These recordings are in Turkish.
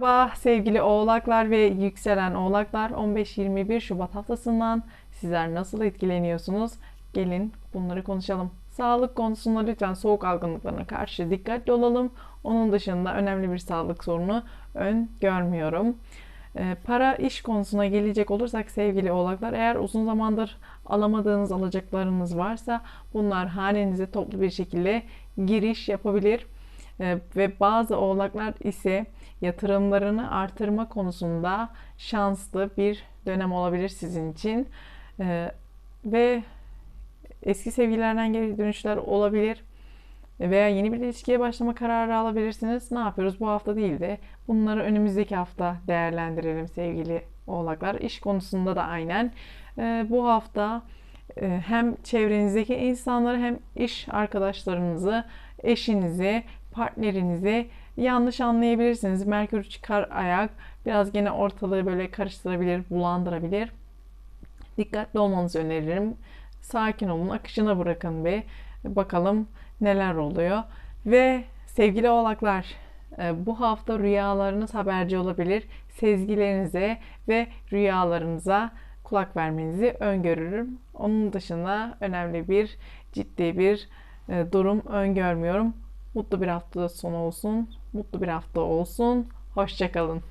Merhaba sevgili oğlaklar ve yükselen oğlaklar 15-21 Şubat haftasından sizler nasıl etkileniyorsunuz? Gelin bunları konuşalım. Sağlık konusunda lütfen soğuk algınlıklarına karşı dikkatli olalım. Onun dışında önemli bir sağlık sorunu ön görmüyorum. Ee, para iş konusuna gelecek olursak sevgili oğlaklar eğer uzun zamandır alamadığınız alacaklarınız varsa bunlar hanenize toplu bir şekilde giriş yapabilir. Ee, ve bazı oğlaklar ise yatırımlarını artırma konusunda şanslı bir dönem olabilir sizin için. Ee, ve eski sevgililerden geri dönüşler olabilir veya yeni bir ilişkiye başlama kararı alabilirsiniz. Ne yapıyoruz bu hafta değil de bunları önümüzdeki hafta değerlendirelim sevgili oğlaklar. İş konusunda da aynen. Ee, bu hafta e, hem çevrenizdeki insanları hem iş arkadaşlarınızı, eşinizi, partnerinizi yanlış anlayabilirsiniz. Merkür çıkar ayak biraz gene ortalığı böyle karıştırabilir, bulandırabilir. Dikkatli olmanızı öneririm. Sakin olun, akışına bırakın bir. Bakalım neler oluyor. Ve sevgili oğlaklar, e, bu hafta rüyalarınız haberci olabilir. Sezgilerinize ve rüyalarınıza kulak vermenizi öngörürüm. Onun dışında önemli bir, ciddi bir e, durum öngörmüyorum. Mutlu bir hafta sonu olsun. Mutlu bir hafta olsun. Hoşçakalın.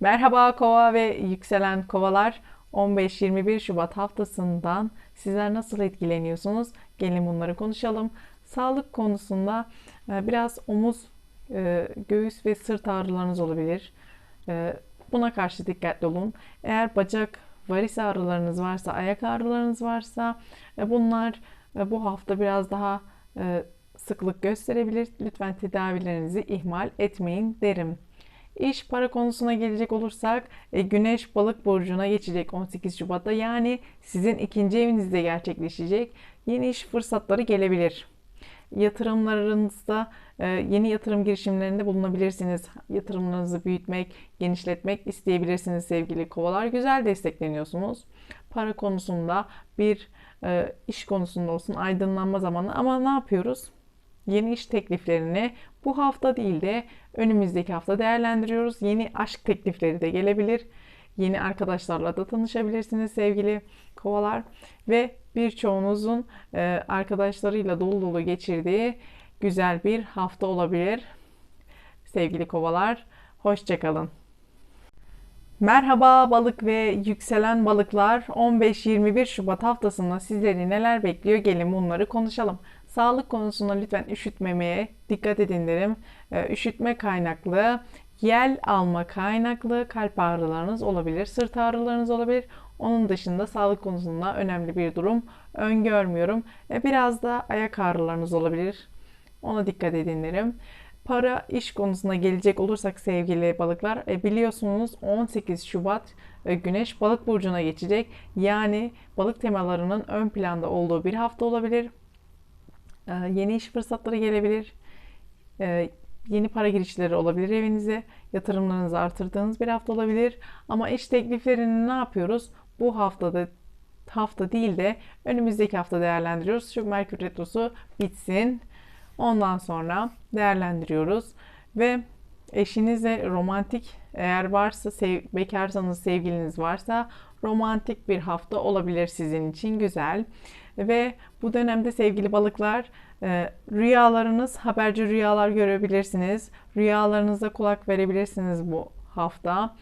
Merhaba kova ve yükselen kovalar. 15-21 Şubat haftasından sizler nasıl etkileniyorsunuz? Gelin bunları konuşalım. Sağlık konusunda e, biraz omuz, e, göğüs ve sırt ağrılarınız olabilir. E, buna karşı dikkatli olun. Eğer bacak, varis ağrılarınız varsa, ayak ağrılarınız varsa bunlar bu hafta biraz daha sıklık gösterebilir. Lütfen tedavilerinizi ihmal etmeyin derim. İş para konusuna gelecek olursak e, Güneş Balık burcuna geçecek 18 Şubat'ta. Yani sizin ikinci evinizde gerçekleşecek. Yeni iş fırsatları gelebilir. Yatırımlarınızda e, yeni yatırım girişimlerinde bulunabilirsiniz. Yatırımlarınızı büyütmek, genişletmek isteyebilirsiniz sevgili kovalar. Güzel destekleniyorsunuz. Para konusunda bir e, iş konusunda olsun aydınlanma zamanı ama ne yapıyoruz? Yeni iş tekliflerini bu hafta değil de önümüzdeki hafta değerlendiriyoruz. Yeni aşk teklifleri de gelebilir. Yeni arkadaşlarla da tanışabilirsiniz sevgili kovalar. Ve birçoğunuzun e, arkadaşlarıyla dolu dolu geçirdiği güzel bir hafta olabilir. Sevgili kovalar, hoşçakalın. Merhaba balık ve yükselen balıklar 15-21 Şubat haftasında sizleri neler bekliyor gelin bunları konuşalım. Sağlık konusunda lütfen üşütmemeye dikkat edin derim. Ee, üşütme kaynaklı, yel alma kaynaklı kalp ağrılarınız olabilir, sırt ağrılarınız olabilir. Onun dışında sağlık konusunda önemli bir durum öngörmüyorum. Ee, biraz da ayak ağrılarınız olabilir. Ona dikkat edin derim. Para iş konusuna gelecek olursak sevgili balıklar e, biliyorsunuz 18 Şubat e, Güneş balık burcuna geçecek. Yani balık temalarının ön planda olduğu bir hafta olabilir. Ee, yeni iş fırsatları gelebilir. Ee, yeni para girişleri olabilir evinize. Yatırımlarınızı artırdığınız bir hafta olabilir. Ama iş tekliflerini ne yapıyoruz? Bu haftada hafta değil de önümüzdeki hafta değerlendiriyoruz. Şu Merkür Retrosu bitsin. Ondan sonra değerlendiriyoruz. Ve eşinizle romantik eğer varsa sev, bekarsanız sevgiliniz varsa romantik bir hafta olabilir sizin için güzel. Ve bu dönemde sevgili balıklar e, rüyalarınız, haberci rüyalar görebilirsiniz. Rüyalarınıza kulak verebilirsiniz bu hafta.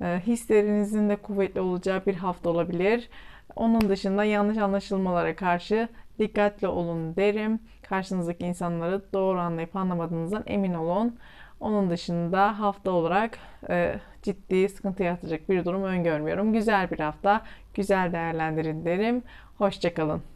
E, hislerinizin de kuvvetli olacağı bir hafta olabilir. Onun dışında yanlış anlaşılmalara karşı dikkatli olun derim. Karşınızdaki insanları doğru anlayıp anlamadığınızdan emin olun. Onun dışında hafta olarak e, ciddi sıkıntı yaratacak bir durum öngörmüyorum. Güzel bir hafta, güzel değerlendirin derim. Hoşçakalın.